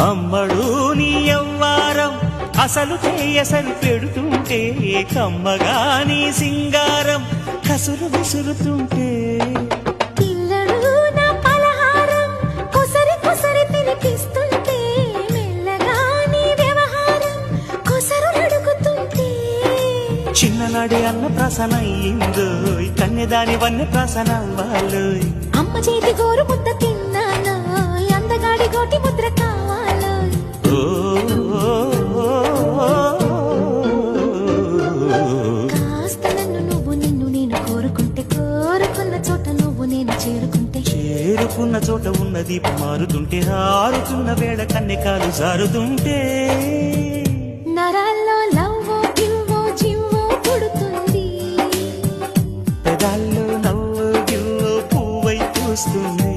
అమ్మడు నీ అవ్వారం అసలు చేయసలు పెడుతుంటే కమ్మగా నీ సింగారం. కసురు విసురుతుంటే చిన్ననాడే అన్న ప్రసన అయ్యిందో కన్యదాని వన్న ప్రసన వాళ్ళు చోట నువ్వు నేను చేరుకుంటే. చేరుకున్న చోట ఉన్న దీపం మారుతుంటే ఆరుతున్న వేళ కన్నెకాలు జారుతుంటే. నరాల్లో లవ్వో గివ్వో జివ్వో పుడుతుంది. పెదాల్లో నవ్వు గివ్వో పువ్వై చూస్తుంది